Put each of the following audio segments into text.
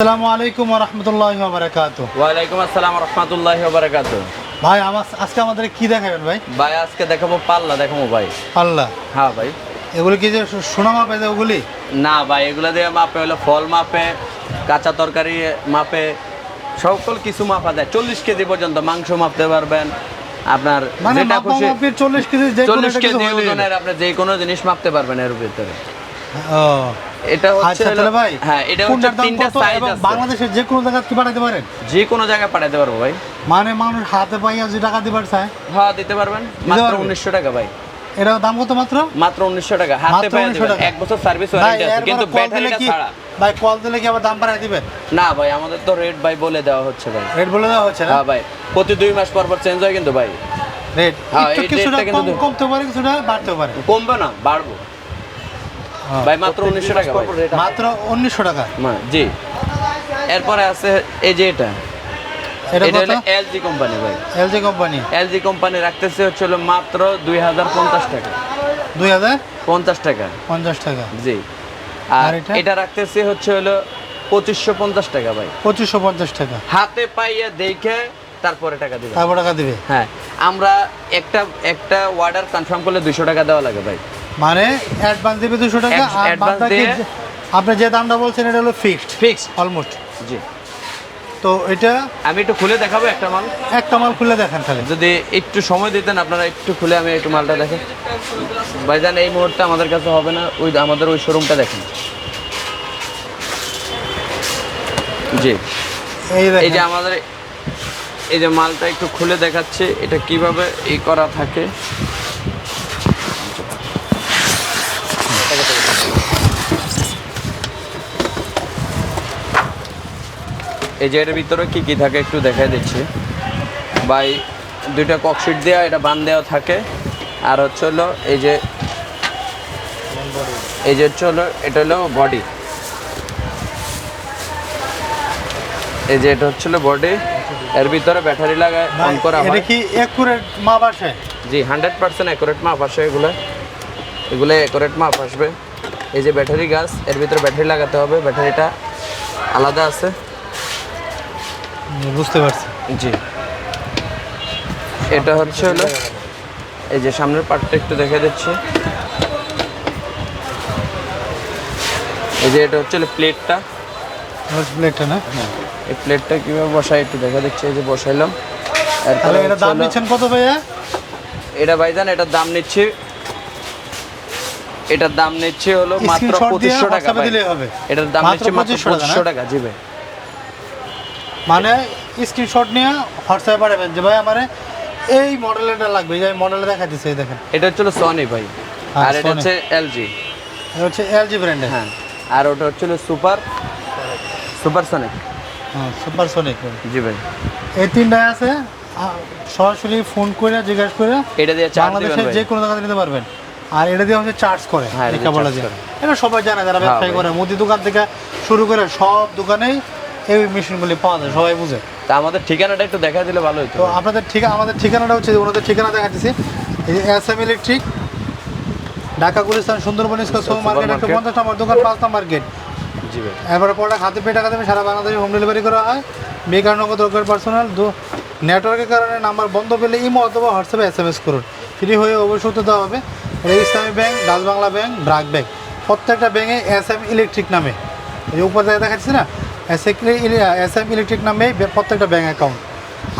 আসসালামু আলাইকুম রহমতুল্লাহ বারাকাত। ওয়ালাইকুম আসসালাম রহমতুল্লাহ বারাকাত। ভাই আমার আজকে আমাদের কি দেখাবেন ভাই? ভাই আজকে দেখাবো পাল্লা দেখাবো ভাই। আল্লাহ হ্যাঁ ভাই। এগুলো কি যে সোনা মাপে দেয় ওগুলি? না ভাই এগুলো দিয়ে মাপে হলো ফল মাপে কাঁচা তরকারি মাপে সকল কিছু মাপা যায়। চল্লিশ কেজি পর্যন্ত মাংস মাপতে পারবেন। আপনার মানে যেটা খুশি চল্লিশ কেজি যে কোনো চল্লিশ কেজি ওজনের আপনি যে কোনো জিনিস মাপতে পারবেন এর ভিতরে। ও এটা হচ্ছে ভাই হ্যাঁ এটা হচ্ছে তিনটা সাইজ আছে। বাংলাদেশের যে কোনো কি পাঠাতে পারেন? যে কোনো জায়গায় পাঠাতে পারব ভাই। মানে মানুষ হাতে পাইয়া যে টাকা দিবার চায়? হ্যাঁ দিতে পারবেন। মাত্র পারবেন? উনিশশো টাকা ভাই। দাম কত মাত্র? মাত্র উনিশশো টাকা। হাতে 1900 দেবেন। এক বছর সার্ভিস ওয়ারেন্টি আছে কিন্তু ব্যাটারিটা ছাড়া। ভাই কল দিলে কি আবার দাম বাড়ায় দিবেন না ভাই আমাদের তো রেট ভাই বলে দেওয়া হচ্ছে ভাই। রেট বলে দেওয়া হচ্ছে না? হ্যাঁ ভাই প্রতি দুই মাস পর পর চেঞ্জ হয় কিন্তু ভাই। রেট হ্যাঁ, একটু এই রেটটা কিন্তু কম কমতে পারে কিছুটা বাড়তে পারে। কমবে না বাড়বো। ভাই মাত্র উনিশশো টাকা মাত্র উনিশশো টাকা? জি। এরপরে আছে এই যে এটা। এটা এটা হলো এলজি কোম্পানি ভাই। LG company. এলজি কোম্পানি রাখতেছে হচ্ছে হলো মাত্র দুই হাজার পঞ্চাশ টাকা। দুই হাজার? পঞ্চাশ টাকা। পঞ্চাশ টাকা। জি। আর এটা? এটা রাখতেছে হচ্ছে হলো পঁচিশশো পঞ্চাশ টাকা ভাই। পঁচিশশো পঞ্চাশ টাকা। হাতে পাইয়া দেখে তারপরে টাকা দিবে। তারপর টাকা দিবে? হ্যাঁ। আমরা একটা একটা অর্ডার কনফার্ম করলে দুশো টাকা দেওয়া লাগে ভাই। মানে অ্যাডভান্স দিবে দুশো টাকা Ad- আর যে- আপনি যে দামটা বলছেন এটা হলো ফিক্সড ফিক্সড অলমোস্ট জি। তো এটা আমি একটু খুলে দেখাবো একটা মাল? একটা মাল খুলে দেখেন তাহলে। যদি একটু সময় দিতেন আপনারা একটু খুলে আমি একটু মালটা দেখেন ভাইজান এই মুহূর্তে আমাদের কাছে হবে না ওই আমাদের ওই শোরুমটা দেখেন। জি। এই এই যে আমাদের এই যে মালটা একটু খুলে দেখাচ্ছে এটা কীভাবে ই করা থাকে? এই যে এটার ভিতরে কি কি থাকে একটু দেখাই দিচ্ছি। বাই দুইটা ককশিট দেওয়া এটা বান দেওয়া থাকে। আর হচ্ছে হলো এই যে এই যে হচ্ছে হলো এটা হলো বডি এই যে এটা হচ্ছিল বডি এর ভিতরে ব্যাটারি লাগায় অন করা এটা হয় কি একুরেট মাপ আসে? জি হান্ড্রেড পার্সেন্ট অ্যাকুরেট মাপ আসে এগুলো। এগুলো অ্যাকুরেট মাপ আসবে। এই যে ব্যাটারি গাছ এর ভিতরে ব্যাটারি লাগাতে হবে। ব্যাটারিটা আলাদা আছে। বুঝতে পারছি। জি। এটা হচ্ছে হলো এই যে সামনের পার্টটা একটু দেখা দিচ্ছি। এই যে এটা হচ্ছে প্লেটটা। প্লেটটা না? এই প্লেটটা কীভাবে বসাই একটু দেখা দিচ্ছি এই যে বসাইলাম। তাহলে এটা দাম নিচ্ছেন কত ভাইয়া? এটা ভাইজান এটার দাম নিচ্ছে এটার দাম নিচ্ছে হলো মাত্র পঁচিশশো টাকা। এটার দাম নিচ্ছে মাত্র 2500 টাকা না? পঁচিশশো টাকা জি ভাই। মানে স্ক্রিনশট নিয়ে হোয়াটসঅ্যাপে পাঠাবেন যে ভাই আমার এই মডেলটা লাগবে এই যে মডেলে দেখা দিচ্ছে এই দেখেন। এটা হচ্ছে সনি ভাই। হ্যাঁ, আর এটা। হচ্ছে এলজি এটা হচ্ছে এলজি ব্র্যান্ডের হ্যাঁ আর ওটা হচ্ছে সুপার সুপার সনিক হ্যাঁ সুপার সোনিক জি ভাই। এই তিনটায় আছে। সরাসরি ফোন করে জিজ্ঞাসা করে এটা দিয়ে চার্জ দিবেন বাংলাদেশের যে কোনো জায়গাতে নিতে পারবেন। আর এটা দিয়ে হচ্ছে চার্জ করে হ্যাঁ, এটা দিয়ে। করে। এটা সবাই জানে যারা হ্যাঁ, ব্যবসায়ী করে মুদি দোকান থেকে শুরু করে সব দোকানেই এই মেশিনগুলি পাওয়া যায় সবাই বুঝে। তা আমাদের ঠিকানাটা একটু দেখা দিলে ভালো হতো তো আপনাদের ঠিকানা আমাদের ঠিকানাটা হচ্ছে ওনাদের ঠিকানা দেখাচ্ছি এই S M electric Dhaka Gulistan Sundarban square super market একশো পঞ্চাশ নম্বর দোকান পাঁচ নম্বর গেট। জি ভাই। এবারে প্রোডাক্ট হাতে পেয়ে টাকা দেবে সারা বাংলাদেশে হোম ডেলিভারি করা হয়। বেকার নগদ রোগের পার্সোনাল দু নেটওয়ার্কের কারণে নাম্বার বন্ধ পেলে ইমো অথবা হোয়াটসঅ্যাপে এস এম এস করুন। ফ্রি হয়ে অবশ্যই দেওয়া হবে। Islami bank Dutch Bangla bank BRAC bank প্রত্যেকটা ব্যাংকে এস এম ইলেকট্রিক নামে। এই উপর জায়গায় দেখাচ্ছি না? এস এম ইলেকট্রিক নামে প্রত্যেকটা ব্যাঙ্ক অ্যাকাউন্ট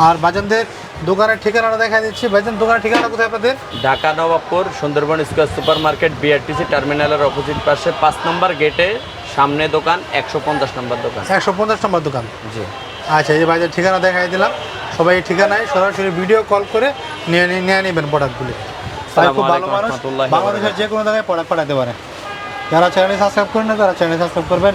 আর বাজানদের দোকানের ঠিকানাটা দেখা দিচ্ছি। বাজান দোকানের ঠিকানা কোথায় আপনাদের? Dhaka Nawabpur Sundarban square super market BRTC টার্মিনালের অপোজিট পাশে পাঁচ নম্বর গেটে সামনে দোকান একশো পঞ্চাশ নম্বর দোকান। একশো পঞ্চাশ নম্বর দোকান? জি। আচ্ছা এই বাজার ঠিকানা দেখাই দিলাম। সবাই এই ঠিকানায় সরাসরি ভিডিও কল করে নিয়ে নিয়ে নিয়ে নেবেন প্রোডাক্টগুলি তাই খুব ভালো মানুষ বাংলাদেশের যে কোনো জায়গায় প্রোডাক্ট পাঠাতে পারে। যারা চ্যানেল সাবস্ক্রাইব করেন না তারা চ্যানেল সাবস্ক্রাইব করবেন।